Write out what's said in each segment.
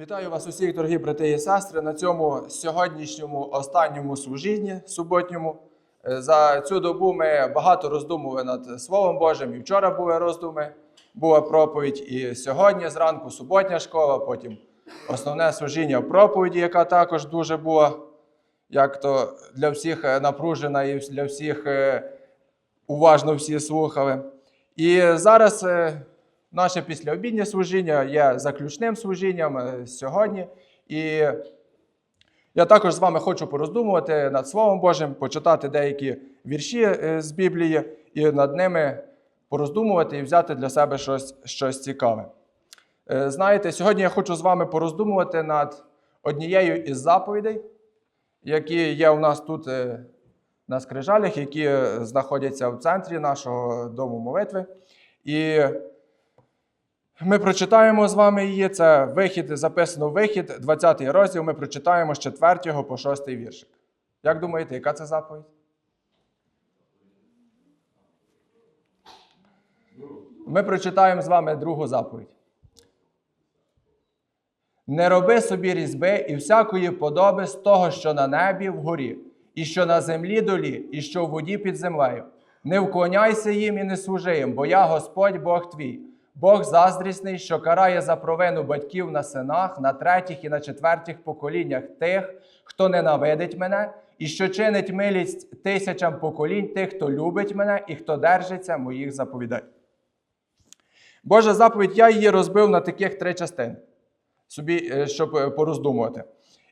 Вітаю вас усіх, дорогі брати і сестри, на цьому сьогоднішньому останньому служінні суботньому. Е, За цю добу ми багато роздумували над Словом Божим. І вчора були роздуми, була проповідь, і сьогодні зранку суботня школа, потім основне служіння в проповіді, яка також дуже була, як то для всіх е, напружена і для всіх е, уважно всі слухали. І зараз наше післяобіднє служіння є заключним служінням е, сьогодні. І я також з вами хочу пороздумувати над Словом Божим, почитати деякі вірші е, з Біблії і над ними пороздумувати і взяти для себе щось, щось цікаве. Е, Знаєте, сьогодні я хочу з вами пороздумувати над однією із заповідей, які є у нас тут на скрижалях, які знаходяться в центрі нашого дому молитви. І ми прочитаємо з вами її. Це вихід, записано вихід, 20 розділ. Ми прочитаємо з 4 по 6 віршик. Як думаєте, яка це заповідь? Ми прочитаємо з вами другу заповідь. Не роби собі різьби і всякої подоби з того, що на небі вгорі, і що на землі долі, і що в воді під землею. Не вклоняйся їм і не служи їм, бо я Господь Бог твій, Бог заздрісний, що карає за провину батьків на синах, на третіх і на четвертих поколіннях тих, хто ненавидить мене, і що чинить милість тисячам поколінь тих, хто любить мене і хто держиться моїх заповідей. Божа заповідь, я її розбив на таких три частини, собі, е, щоб е, пороздумувати.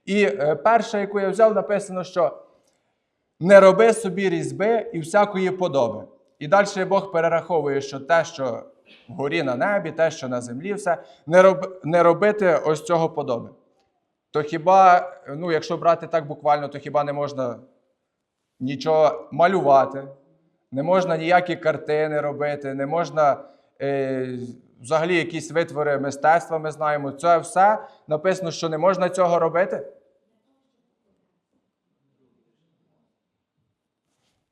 І е, перша, яку я взяв, написано, що не роби собі різьби і всякої подоби. І далі Бог перераховує, що те, що вгорі на небі, те, що на землі, все, не, роб, не робити ось цього подоби. То хіба, ну, якщо брати так буквально, то хіба не можна нічого малювати, не можна ніякі картини робити, не можна е, взагалі якісь витвори мистецтва, ми знаємо. Це все написано, що не можна цього робити.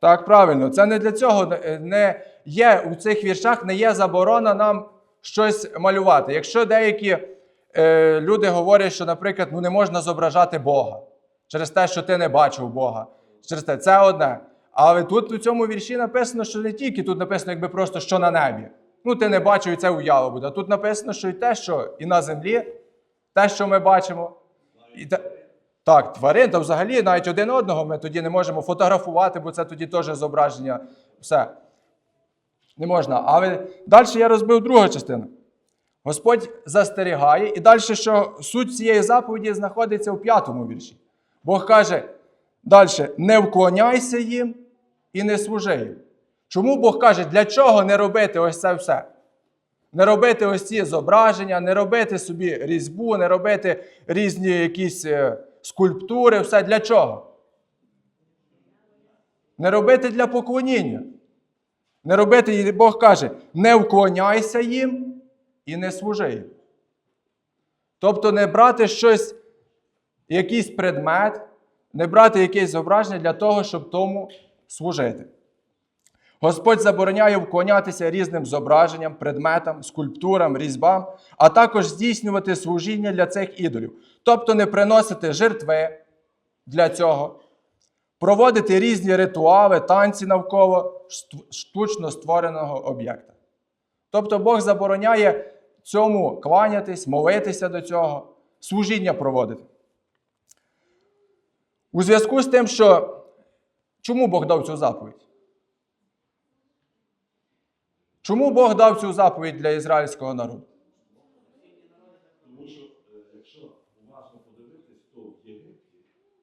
Так, правильно, це не для цього е, не є у цих віршах, не є заборона нам щось малювати. Якщо деякі е, люди говорять, що, наприклад, ну не можна зображати Бога через те, що ти не бачив Бога, через те, це одне. Але тут у цьому вірші написано, що не тільки тут написано, якби просто що на небі. Ну, ти не бачив, і це уява буде. А тут написано, що і те, що і на землі, те, що ми бачимо. І те... Так, тварин, то взагалі навіть один одного ми тоді не можемо фотографувати, бо це тоді теж зображення. Все. Не можна. Але далі я розбив другу частину. Господь застерігає, і далі, що суть цієї заповіді знаходиться у п'ятому вірші. Бог каже далі: не вклоняйся їм і не служи їм. Чому Бог каже, для чого не робити ось це все? Не робити ось ці зображення, не робити собі різьбу, не робити різні якісь е, скульптури, все для чого? Не робити для поклоніння. Не робити, Бог каже, не вклоняйся їм і не служи їм. Тобто не брати щось, якийсь предмет, не брати якесь зображення для того, щоб тому служити. Господь забороняє вклонятися різним зображенням, предметам, скульптурам, різьбам, а також здійснювати служіння для цих ідолів. Тобто не приносити жертви для цього, проводити різні ритуали, танці навколо штучно створеного об'єкта. Тобто Бог забороняє цьому кланятись, молитися до цього, служіння проводити. У зв'язку з тим, що чому Бог дав цю заповідь? Чому Бог дав цю заповідь для ізраїльського народу? Тому що е, якщо уважно подивитись, то в Єгипті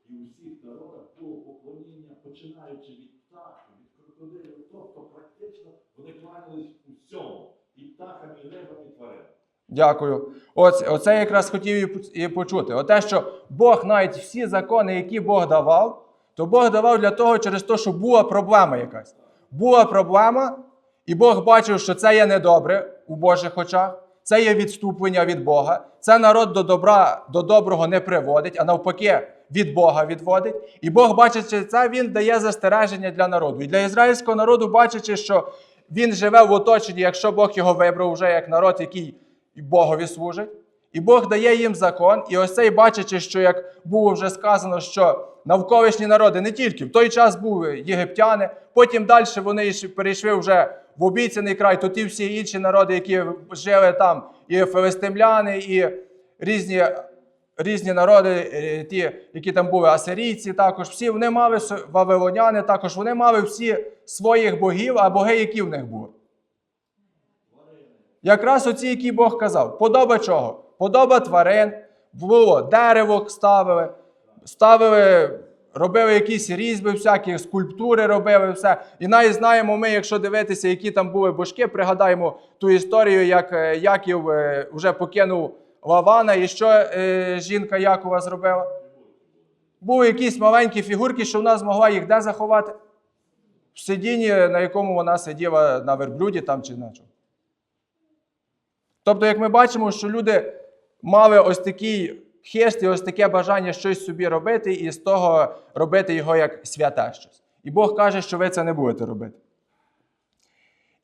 і у всіх народах було поклоніння, починаючи від птахів, від крокодилів, тобто практично вони кланялись усьому, і птахам, і рибам, і тваринам. Дякую. Ось, оце якраз хотів і почути. Оте, що Бог навіть всі закони, які Бог давав, то Бог давав для того, через те, що була проблема якась. Була проблема, і Бог бачив, що це є недобре у Божих очах, це є відступлення від Бога. Це народ до добра, до доброго не приводить, а навпаки, від Бога відводить. І Бог, бачачи це, він дає застереження для народу. І для ізраїльського народу, бачачи, що він живе в оточенні, якщо Бог його вибрав вже як народ, який Богові служить, І Бог дає їм закон, і ось цей, бачачи, що як було вже сказано, що навколишні народи не тільки в той час були єгиптяни, потім далі вони перейшли вже в обіцяний край, то ті всі інші народи, які жили там, і филистимляни, і різні, різні народи, е, ті, які там були асирійці, також всі вони мали вавилоняни, також вони мали всі своїх богів, а боги, які в них були. Якраз оці, які Бог казав, подоба чого? Подоба тварин, було дерево ставили, ставили, робили якісь різьби, всякі скульптури робили, все. І навіть знаємо ми, якщо дивитися, які там були божки, пригадаємо ту історію, як е, Яків е, вже покинув Лавана, і що е, жінка Якова зробила? Були якісь маленькі фігурки, що вона змогла їх де заховати? В сидінні, на якому вона сиділа на верблюді там чи на чому. Тобто, як ми бачимо, що люди мали ось такий хист ось таке бажання щось собі робити, і з того робити його як святе щось. І Бог каже, що ви це не будете робити.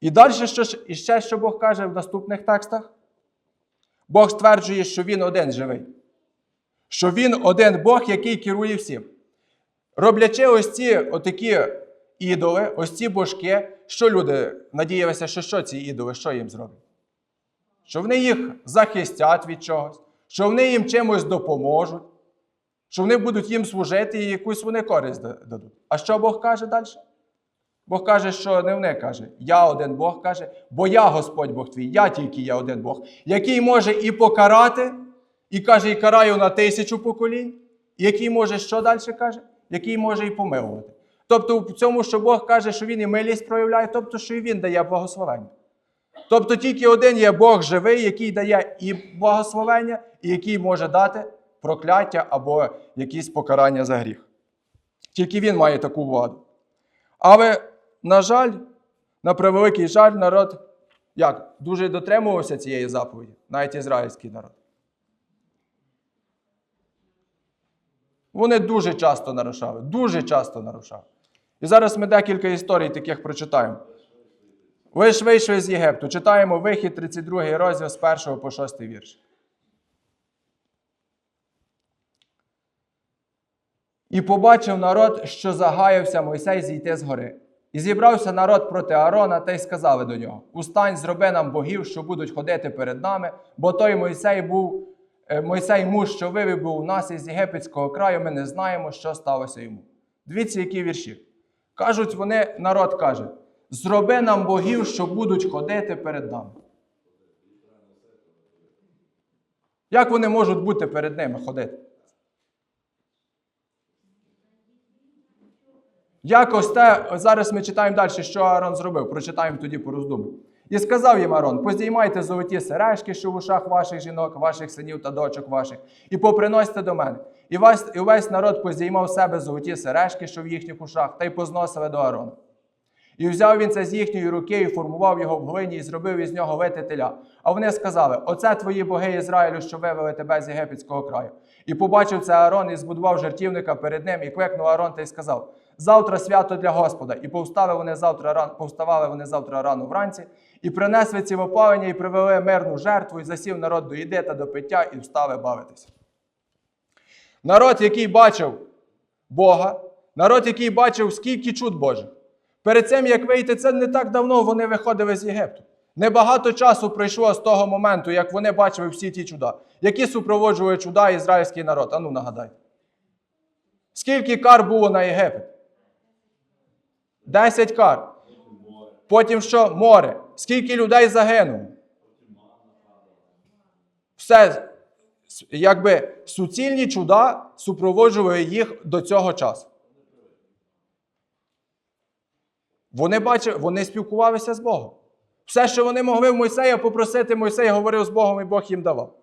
І далі, що і ще що Бог каже в наступних текстах? Бог стверджує, що Він один живий. Що Він один Бог, який керує всім. Роблячи ось ці отакі ідоли, ось ці божки, що люди надіялися, що що ці ідоли, що їм зроблять? що вони їх захистять від чогось, що вони їм чимось допоможуть, що вони будуть їм служити і якусь вони користь дадуть. А що Бог каже далі? Бог каже, що не вони каже, я один Бог каже, бо я Господь Бог твій, я тільки є один Бог, який може і покарати, і каже, і караю на тисячу поколінь, який може що далі каже? Який може і помилувати. Тобто в цьому, що Бог каже, що Він і милість проявляє, тобто, що і Він дає благословення. Тобто тільки один є Бог живий, який дає і благословення, і який може дати прокляття або якісь покарання за гріх. Тільки він має таку владу. Але, на жаль, на превеликий жаль, народ як? Дуже дотримувався цієї заповіді, навіть ізраїльський народ. Вони дуже часто нарушали, дуже часто нарушали. І зараз ми декілька історій таких прочитаємо. Ви ж вийшли з Єгипту. Читаємо вихід 32 розділ з 1 по 6 вірш. І побачив народ, що загаявся Мойсей зійти з гори. І зібрався народ проти Аарона, та й сказали до нього: Устань, зроби нам богів, що будуть ходити перед нами, бо той Мойсей був, е, Мойсей муж, що вивів був у нас із єгипетського краю, ми не знаємо, що сталося йому. Дивіться, які вірші. Кажуть вони, народ каже: зроби нам богів, що будуть ходити перед нами. Як вони можуть бути перед ними ходити? Як ось те, зараз ми читаємо далі, що Аарон зробив. Прочитаємо тоді по роздуму. І сказав їм Аарон: поздіймайте золоті сережки, що в ушах ваших жінок, ваших синів та дочок ваших, і поприносьте до мене. І весь, і весь народ поздіймав себе золоті сережки, що в їхніх ушах, та й позносили до Аарона. І взяв він це з їхньої руки, і формував його в глині, і зробив із нього вити теля. А вони сказали: Оце твої боги Ізраїлю, що вивели тебе з єгипетського краю. І побачив це Аарон, і збудував жертівника перед ним, і квекнув Аарон та й сказав: Завтра свято для Господа. І повстали вони завтра ран... повставали вони завтра рано вранці, і принесли ці вопалення, і привели мирну жертву, і засів народ до їди та до пиття, і встали бавитися. Народ, який бачив Бога, народ, який бачив, скільки чуд Божих. Перед цим, як вийти, це не так давно вони виходили з Єгипту. Небагато часу пройшло з того моменту, як вони бачили всі ті чуда, які супроводжували чуда ізраїльський народ. Ану, нагадайте. Скільки кар було на Єгипет? Десять кар. Потім що? Море. Скільки людей загинуло? Все, якби суцільні чуда супроводжували їх до цього часу. Вони бачили, вони спілкувалися з Богом. Все, що вони могли в Мойсея попросити, Мойсей говорив з Богом, і Бог їм давав.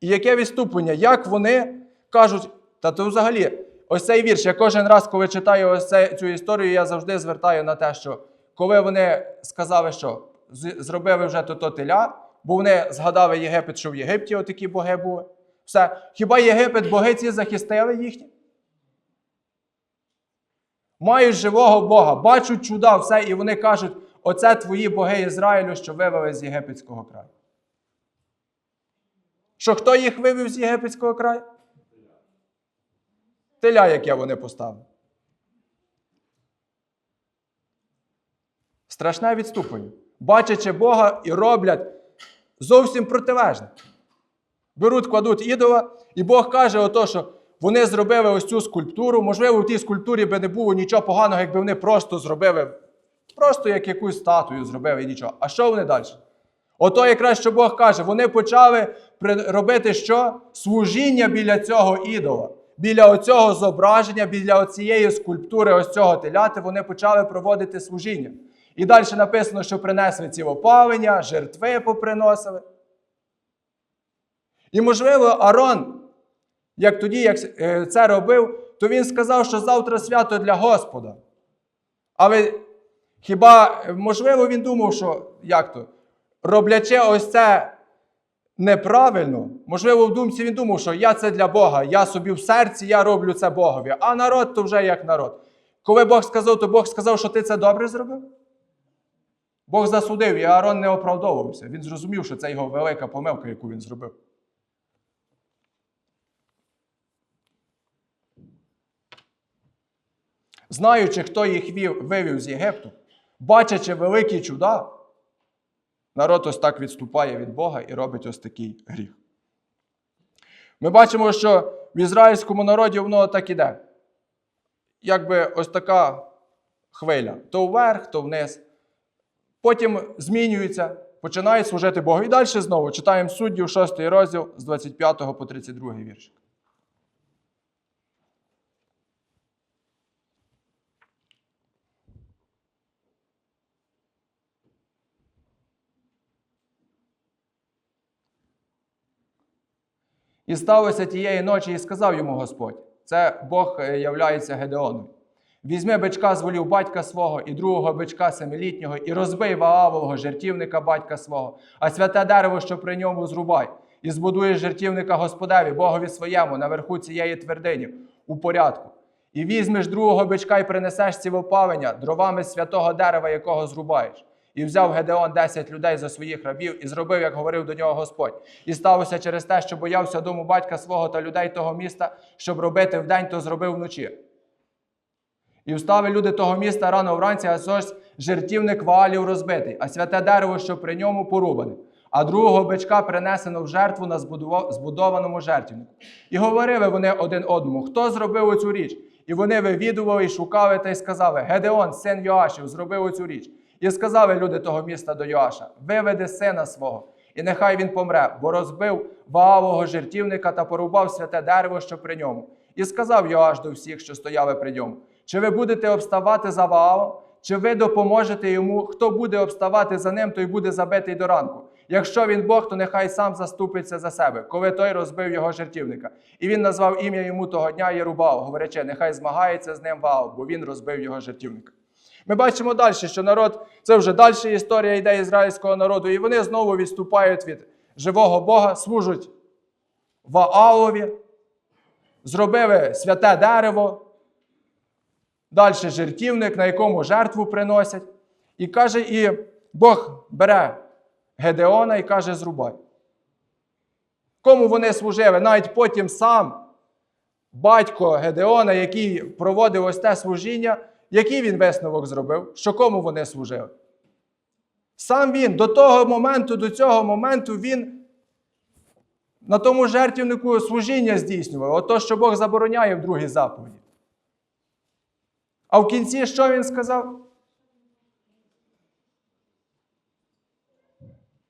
І яке відступлення? Як вони кажуть, та то взагалі, ось цей вірш, я кожен раз, коли читаю ось цю історію, я завжди звертаю на те, що коли вони сказали, що зробили вже то теля, бо вони згадали Єгипет, що в Єгипті отакі боги були. Все. Хіба Єгипет боги ці захистили їхні? Мають живого Бога, бачать чуда, все, і вони кажуть: оце твої боги Ізраїлю, що вивели з єгипетського краю. Що хто їх вивів з єгипетського краю? Теля, яке вони поставили. Страшне відступлення. Бачачи Бога і роблять зовсім протилежне. Беруть, кладуть ідола, і Бог каже, ото, що вони зробили ось цю скульптуру. Можливо, в тій скульптурі би не було нічого поганого, якби вони просто зробили, просто як якусь статую зробили і нічого. А що вони далі? Ото якраз що Бог каже, вони почали робити що? Служіння біля цього ідола. Біля оцього зображення, біля оцієї скульптури, ось цього теляти, вони почали проводити служіння. І далі написано, що принесли цілопалення, жертви поприносили. І, можливо, Арон, як тоді, як е, це робив, то він сказав, що завтра свято для Господа. Але хіба, можливо, він думав, що як то? Роблячи ось це неправильно, можливо, в думці він думав, що я це для Бога, я собі в серці, я роблю це Богові, а народ то вже як народ. Коли Бог сказав, то Бог сказав, що ти це добре зробив? Бог засудив, і Аарон не оправдовувався. Він зрозумів, що це його велика помилка, яку він зробив. Знаючи, хто їх вів, вивів з Єгипту, бачачи великі чуда, народ ось так відступає від Бога і робить ось такий гріх. Ми бачимо, що в ізраїльському народі воно так іде. Якби ось така хвиля. То вверх, то вниз. Потім змінюються, починають служити Богу. І далі знову читаємо суддів 6 розділ з 25 по 32 вірш. І сталося тієї ночі, і сказав йому Господь: це Бог е, являється Гедеоном. Візьми бичка з волів батька свого і другого бичка семилітнього, і розбий Ваавового жертівника батька свого, а святе дерево, що при ньому зрубай, і збудуєш жертівника Господеві, Богові своєму, наверху цієї твердині, у порядку. І візьмеш другого бичка і принесеш цілопалення дровами святого дерева, якого зрубаєш. І взяв Гедеон десять людей за своїх рабів і зробив, як говорив до нього Господь. І сталося через те, що боявся дому батька свого та людей того міста, щоб робити вдень, то зробив вночі. І встали люди того міста рано вранці, а ось жертівник валів розбитий, а святе дерево, що при ньому порубане. А другого бичка принесено в жертву на збудованому жертвівнику. І говорили вони один одному, хто зробив оцю річ? І вони вивідували і шукали та й сказали: Гедеон, син Йоашів, зробив оцю річ. І сказали люди того міста до Йоаша: Виведи сина свого, і нехай він помре, бо розбив Ваавого жертівника та порубав святе дерево, що при ньому. І сказав Йоаш до всіх, що стояли при ньому: Чи ви будете обставати за Ваалом, чи ви допоможете йому? Хто буде обставати за ним, той буде забитий до ранку. Якщо він Бог, то нехай сам заступиться за себе, коли той розбив його жертівника. І він назвав ім'я йому того дня Єрубал, говорячи, нехай змагається з ним Ваал, бо він розбив його жертівника. Ми бачимо далі, що народ це вже далі історія йде ізраїльського народу, і вони знову відступають від живого Бога, служать Ваалові, зробили святе дерево, далі жертівник, на якому жертву приносять. І каже, і Бог бере Гедеона і каже, зрубай. Кому вони служили? Навіть потім сам батько Гедеона, який проводив ось те служіння, який він висновок зробив? Що кому вони служили? Сам він до того моменту, до цього моменту він на тому жертвівнику служіння здійснював, ото, що Бог забороняє в другій заповіді. А в кінці що він сказав?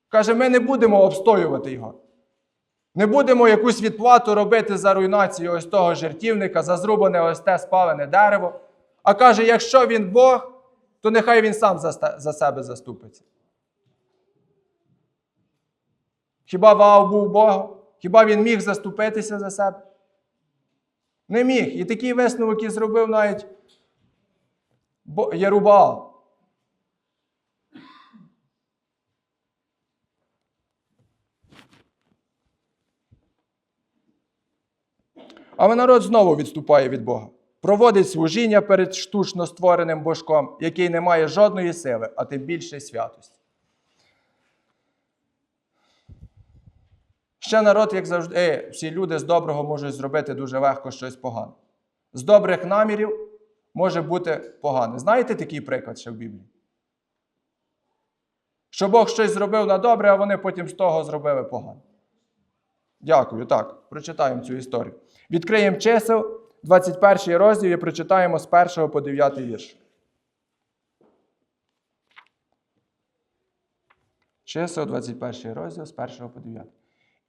Каже, ми не будемо обстоювати його. Не будемо якусь відплату робити за руйнацію ось того жертівника, за зрубане ось те спалене дерево. А каже, якщо він Бог, то нехай він сам за, себе заступиться. Хіба Ваав був Богом? Хіба він міг заступитися за себе? Не міг. І такий висновок і зробив навіть Єрубаал. Але народ знову відступає від Бога. Проводить служіння перед штучно створеним божком, який не має жодної сили, а тим більше святості. ще народ, як завжди, е, всі люди з доброго можуть зробити дуже легко щось погане. З добрих намірів може бути погане. Знаєте такий приклад ще в Біблії? Що Бог щось зробив на добре, а вони потім з того зробили погане. Дякую. Так, прочитаємо цю історію. Відкриємо чисел, 21 розділ і прочитаємо з 1 по 9 вірш. Чисел, 21 розділ з 1 по 9.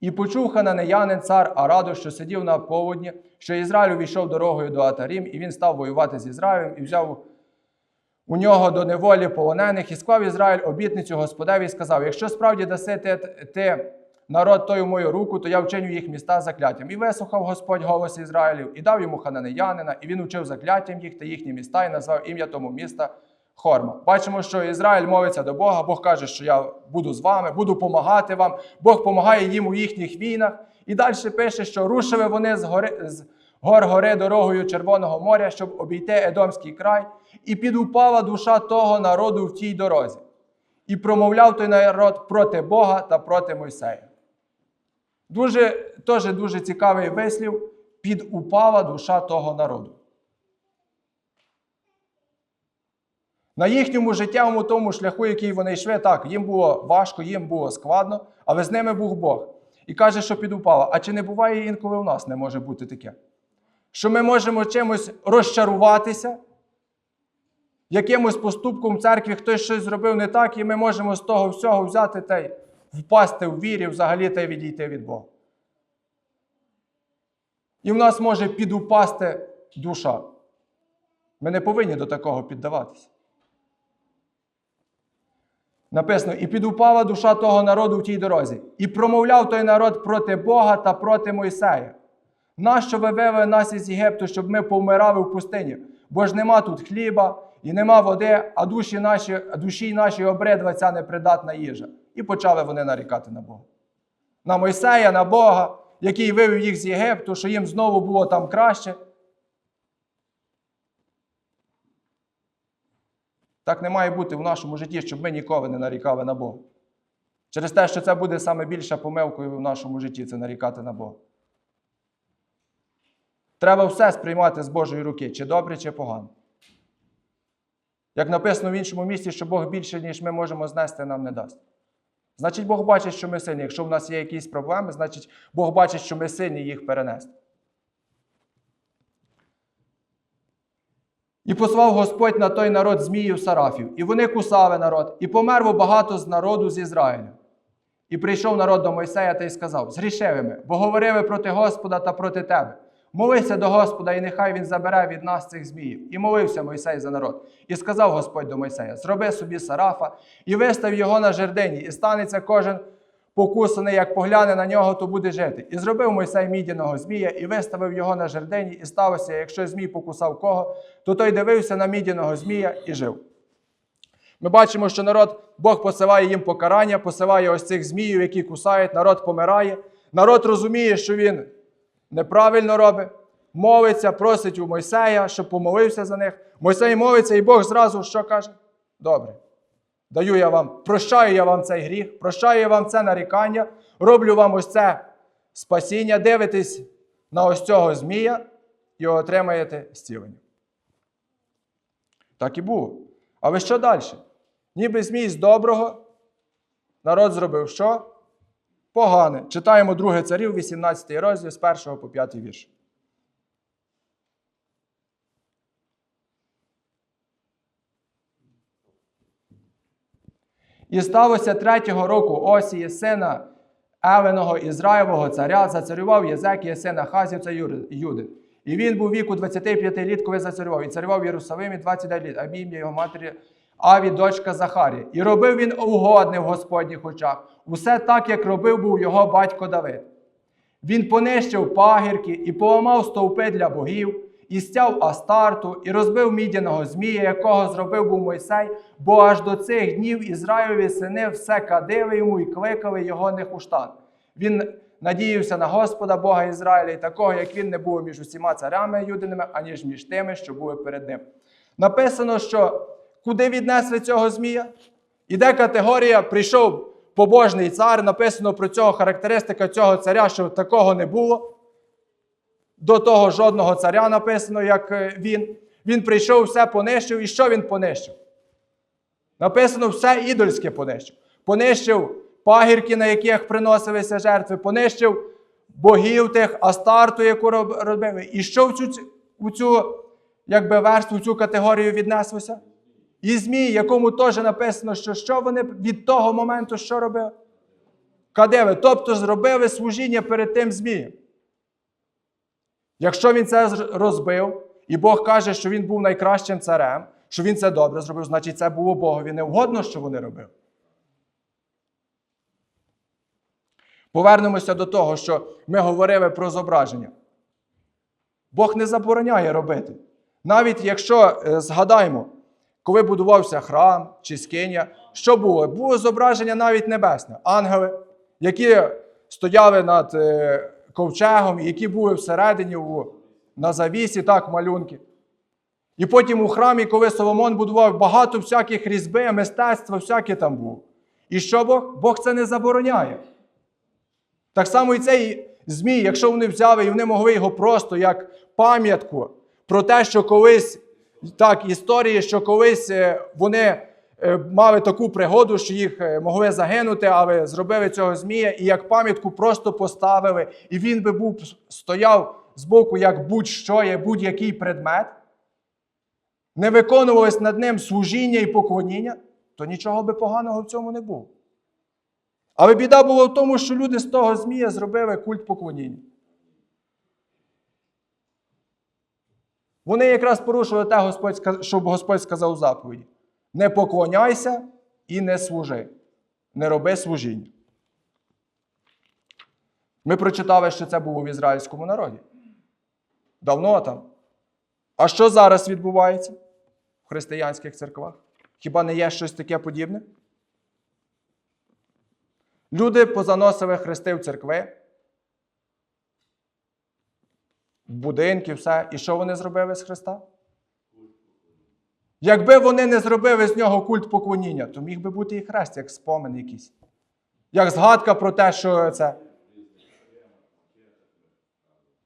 І почув хананеянин цар Араду, що сидів на поводні, що Ізраїль увійшов дорогою до Атарім, і він став воювати з Ізраїлем і взяв у нього до неволі полонених, і склав Ізраїль обітницю Господеві і сказав: Якщо справді даси ти, ти народ той у мою руку, то я вчиню їх міста закляттям. І вислухав Господь голос Ізраїлів, і дав йому хананеянина, і він учив закляттям їх та їхні міста, і назвав ім'я тому міста Хорма. Бачимо, що Ізраїль мовиться до Бога, Бог каже, що я буду з вами, буду допомагати вам. Бог допомагає їм у їхніх війнах. І далі пише, що рушили вони з гори з гор гори дорогою Червоного моря, щоб обійти Едомський край, і підупала душа того народу в тій дорозі. І промовляв той народ проти Бога та проти Мойсея. Дуже, теж дуже цікавий вислів, підупала душа того народу. На їхньому життєвому тому шляху, який вони йшли, так, їм було важко, їм було складно, але з ними був Бог. І каже, що підупала. А чи не буває інколи у нас не може бути таке? Що ми можемо чимось розчаруватися, якимось поступком в церкві хтось щось зробив не так, і ми можемо з того всього взяти та й впасти в вірі, взагалі та відійти від Бога. І в нас може підупасти душа. Ми не повинні до такого піддаватися. Написано, і підупала душа того народу в тій дорозі, і промовляв той народ проти Бога та проти Мойсея. Нащо ви вивели нас із Єгипту, щоб ми повмирали в пустині? Бо ж нема тут хліба і нема води, а душі наші, душі наші обридла ця непридатна їжа. І почали вони нарікати на Бога. На Мойсея, на Бога, який вивів їх з Єгипту, що їм знову було там краще. Так не має бути в нашому житті, щоб ми ніколи не нарікали на Бога. Через те, що це буде саме більша помилкою в нашому житті це нарікати на Бога. Треба все сприймати з Божої руки, чи добре, чи погано. Як написано в іншому місці, що Бог більше, ніж ми можемо знести, нам не дасть. Значить, Бог бачить, що ми сильні. Якщо в нас є якісь проблеми, значить Бог бачить, що ми сильні їх перенести. І послав Господь на той народ зміїв сарафів, і вони кусали народ, і померло багато з народу з Ізраїля. І прийшов народ до Мойсея та й сказав: Згрішили ми, бо говорили проти Господа та проти тебе. Молися до Господа, і нехай Він забере від нас цих зміїв. І молився Мойсей за народ. І сказав Господь до Мойсея: Зроби собі сарафа і вистав його на жердині, і станеться кожен покусаний, як погляне на нього, то буде жити. І зробив Мойсей мідяного змія, і виставив його на жердині, і сталося, якщо змій покусав кого, то той дивився на мідяного змія і жив. Ми бачимо, що народ, Бог посилає їм покарання, посилає ось цих зміїв, які кусають, народ помирає. Народ розуміє, що він неправильно робить, молиться, просить у Мойсея, щоб помолився за них. Мойсей молиться, і Бог зразу що каже? Добре. Даю я вам, прощаю я вам цей гріх, прощаю я вам це нарікання, роблю вам ось це спасіння, дивитесь на ось цього змія і отримаєте зцілення. Так і було. Але що далі? Ніби змій з доброго, народ зробив що? Погане. Читаємо 2 царів, 18 розділ з 1 по 5 вірш. І сталося третього року Осії, сина Евеного Ізраїлового царя, зацарював Єзекія, сина Хазівця Юди. І він був віку 25 літ, коли зацарював. І царював в Єрусалимі 29 літ, а ім'я його матері Аві, дочка Захарія. І робив він угодне в Господніх очах. Усе так, як робив був його батько Давид. Він понищив пагірки і поламав стовпи для богів, і стяв Астарту, і розбив мідяного змія, якого зробив був Мойсей, бо аж до цих днів Ізраїлеві сини все кадили йому і кликали його нехуштан. Він надіявся на Господа Бога Ізраїля, і такого, як він не був між усіма царями юдиними, аніж між тими, що були перед ним. Написано, що куди віднесли цього змія? Іде категорія, прийшов побожний цар, написано про цього характеристика цього царя, що такого не було. До того жодного царя написано, як е, він. Він прийшов, все понищив. І що він понищив? Написано, все ідольське понищив. Понищив пагірки, на яких приносилися жертви, понищив богів тих, астарту, яку робили. І що в цю, у цю якби, верству, в цю категорію віднеслося? І Змій, якому теж написано, що що вони від того моменту що робили? Кадили, тобто зробили служіння перед тим Змієм. Якщо він це розбив, і Бог каже, що він був найкращим царем, що він це добре зробив, значить це було Богові невгодно, що вони робили. Повернемося до того, що ми говорили про зображення. Бог не забороняє робити. Навіть якщо е, згадаємо, коли будувався храм чи скиня, що було? Було зображення навіть небесне, ангели, які стояли над е, ковчегом, які були всередині у, на завісі, так, малюнки. І потім у храмі, коли Соломон будував багато всяких різьби, мистецтва, всяке там було. І що Бог? Бог це не забороняє. Так само і цей Змій, якщо вони взяли і вони могли його просто як пам'ятку про те, що колись так, історії, що колись е, вони е, мали таку пригоду, що їх е, могли загинути, але зробили цього Змія і як пам'ятку просто поставили, і він би був стояв збоку, як будь-що є, будь-який предмет, не виконувалось над ним служіння і поклоніння, то нічого би поганого в цьому не було. Але біда була в тому, що люди з того Змія зробили культ поклоніння. Вони якраз порушили те, Господь, ска- що Господь сказав у заповіді: не поклоняйся і не служи, не роби служіння. Ми прочитали, що це було в ізраїльському народі. Давно там. А що зараз відбувається в християнських церквах? Хіба не є щось таке подібне? Люди позаносили хрести в церкви, в будинки, все. І що вони зробили з Христа? Якби вони не зробили з нього культ поклоніння, то міг би бути і хрест, як спомин якийсь. Як згадка про те, що це.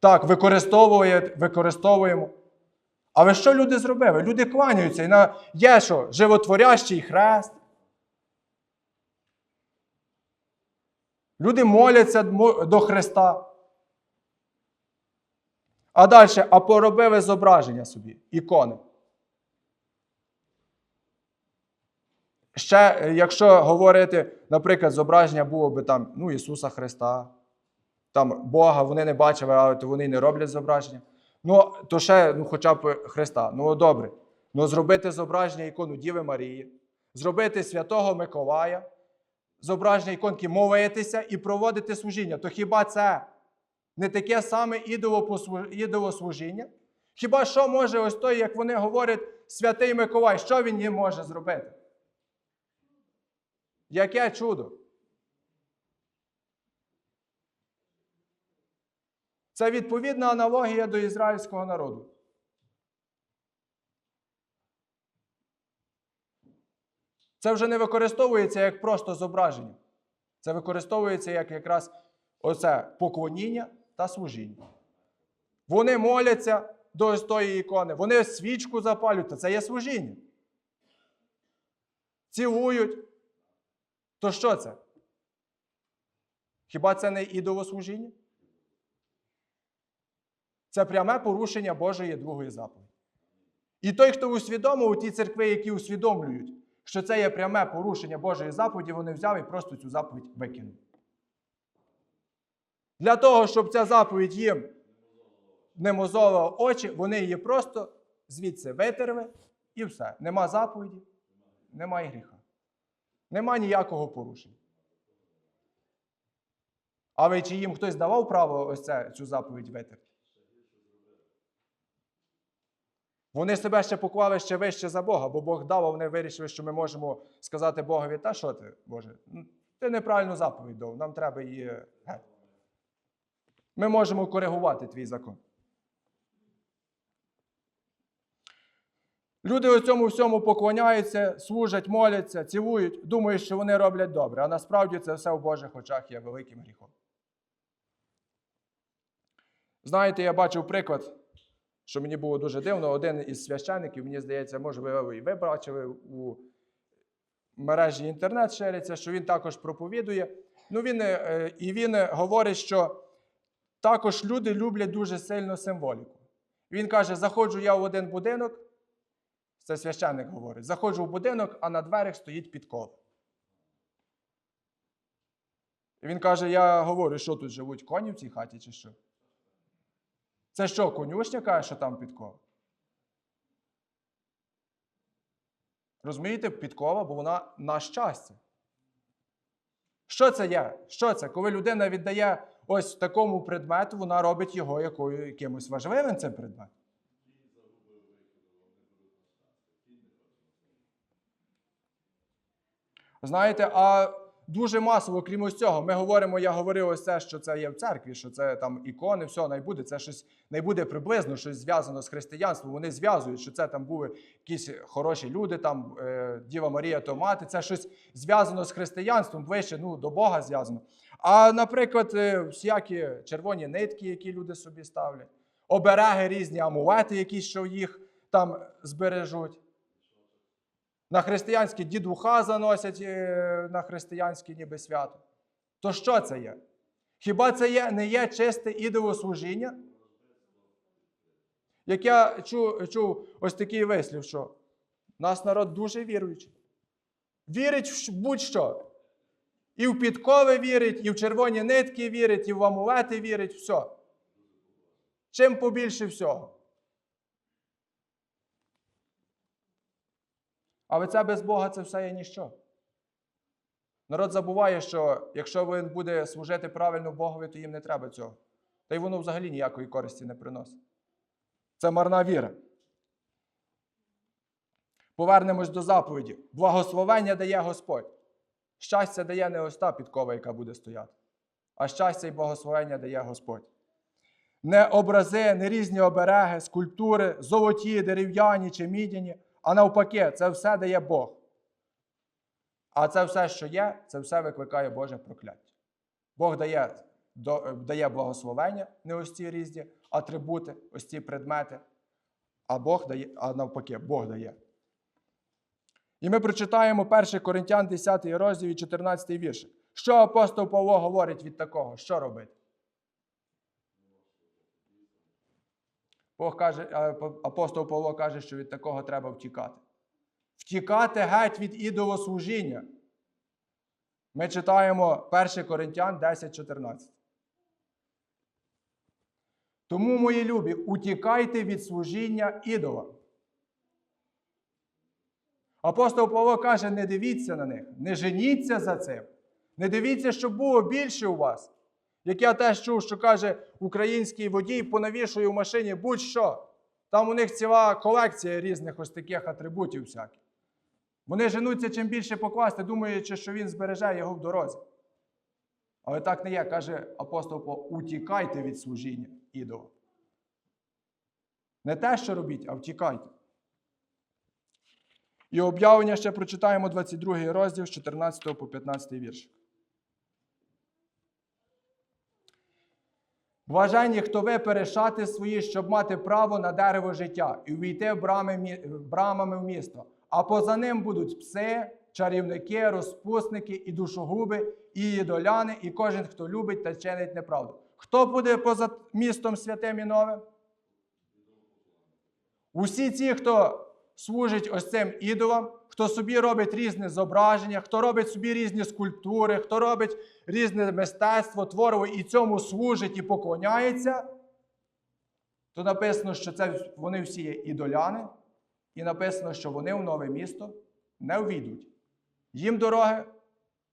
Так, використовує, використовуємо. Але що люди зробили? Люди кланяються. І на... є що? Животворящий хрест. Люди моляться до Христа. А далі, а поробили зображення собі, ікони. Ще, е, якщо говорити, наприклад, зображення було би там ну, Ісуса Христа, там Бога, вони не бачили, але то вони не роблять зображення. Ну, то ще ну, хоча б Христа. Ну, добре. Ну, зробити зображення ікону Діви Марії, зробити Святого Миколая, зображення іконки молитися і проводити служіння. То хіба це не таке саме ідолослужіння? Хіба що може ось той, як вони говорять, святий Миколай, що він їм може зробити? Яке чудо? Це відповідна аналогія до ізраїльського народу. Це вже не використовується як просто зображення. Це використовується як якраз оце поклоніння та служіння. Вони моляться до тої ікони, вони свічку запалюють, та це є служіння. Цілують. То що це? Хіба це не ідолослужіння? Це пряме порушення Божої другої заповіді. І той, хто усвідомив у ті церкви, які усвідомлюють, що це є пряме порушення Божої заповіді, вони взяли і просто цю заповідь викинули. Для того, щоб ця заповідь їм не мозолила очі, вони її просто звідси витерли і все. Нема заповіді, немає гріха. Нема ніякого порушення. Але чи їм хтось давав право ось це, цю заповідь витерти? Вони себе ще поклали ще вище за Бога, бо Бог дав, а вони вирішили, що ми можемо сказати Богові, та що ти, Боже, ти неправильну заповідь дав, нам треба її геть. Ми можемо коригувати твій закон. Люди у цьому всьому поклоняються, служать, моляться, цілують, думають, що вони роблять добре, а насправді це все в Божих очах є великим гріхом. Знаєте, я бачив приклад, що мені було дуже дивно. Один із священників, мені здається, може, ви і ви бачили у мережі інтернет шириться, що він також проповідує. Ну, він, е, і він говорить, що також люди люблять дуже сильно символіку. Він каже: заходжу я в один будинок, це священник говорить, заходжу в будинок, а на дверях стоїть підкова. І він каже: я говорю, що тут живуть коні в цій хаті, чи що? Це що, конюшня каже, що там підкова? Розумієте, підкова, бо вона на щастя. Що це є? Що це? Коли людина віддає ось в такому предмету, вона робить його якою, якимось важливим цим предметом. Знаєте, а дуже масово, крім ось цього, ми говоримо, я говорив ось це, що це є в церкві, що це там ікони, все найбуде. Це щось найбуде приблизно щось зв'язано з християнством. Вони зв'язують, що це там були якісь хороші люди, там е, Діва Марія то мати. Це щось зв'язано з християнством, ближче ну, до Бога зв'язано. А, наприклад, е, всякі червоні нитки, які люди собі ставлять, обереги різні, амулети, які що їх там збережуть. На християнські дідуха заносять е, на християнське ніби свято. То що це є? Хіба це є, не є чисте ідолослужіння? Як я чув, чув ось такий вислів, що наш народ дуже віруючий. Вірить в будь-що. І в підкови вірить, і в червоні нитки вірить, і в амулети вірить, все. Чим побільше всього. Але це без Бога це все є ніщо. Народ забуває, що якщо він буде служити правильно Богові, то їм не треба цього. Та й воно взагалі ніякої користі не приносить. Це марна віра. Повернемось до заповіді. Благословення дає Господь. Щастя дає не ось та підкова, яка буде стояти, а щастя і благословення дає Господь. Не образи, не різні обереги, скульптури, золоті, дерев'яні чи мідяні, а навпаки, це все дає Бог. А це все, що є, це все викликає Боже прокляття. Бог дає, дає благословення, не ось ці різні атрибути, ось ці предмети, а Бог дає, а навпаки, Бог дає. І ми прочитаємо 1 Коринтян 10 розділ і 14 вірш. Що апостол Павло говорить від такого? Що робити? Бог каже, е, апостол Павло каже, що від такого треба втікати. Втікати геть від ідолослужіння. Ми читаємо 1 Коринтян 10.14. Тому, мої любі, утікайте від служіння ідолам. Апостол Павло каже: не дивіться на них, не женіться за цим. Не дивіться, щоб було більше у вас. Як я теж чув, що каже український водій, понавішує в машині будь-що. Там у них ціла колекція різних ось таких атрибутів всяких. Вони женуться чим більше покласти, думаючи, що він збереже його в дорозі. Але так не є, каже апостол Павло, утікайте від служіння ідола. Не те, що робіть, а втікайте. І об'явлення ще прочитаємо 22 розділ з 14 по 15 вірш. Блаженні, хто ви перешати свої, щоб мати право на дерево життя і увійти брами, брамами в місто. А поза ним будуть пси, чарівники, розпусники і душогуби, і ідоляни, і кожен, хто любить та чинить неправду. Хто буде поза містом святим і новим? Усі ті, хто служить ось цим ідолам, хто собі робить різне зображення, хто робить собі різні скульптури, хто робить різне мистецтво, твориво і цьому служить і поклоняється, то написано, що це вони всі є ідоляни, і написано, що вони в нове місто не увійдуть. Їм дороги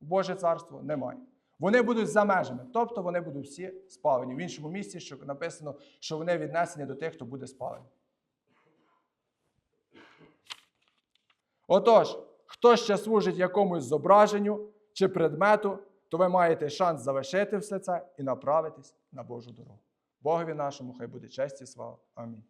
в Боже царство немає. Вони будуть за межами, тобто вони будуть всі спалені. В іншому місці, що написано, що вони віднесені до тих, хто буде спалений. Отож, хто ще служить якомусь зображенню чи предмету, то ви маєте шанс завершити все це і направитись на Божу дорогу. Богові нашому хай буде честь і слава. Амінь.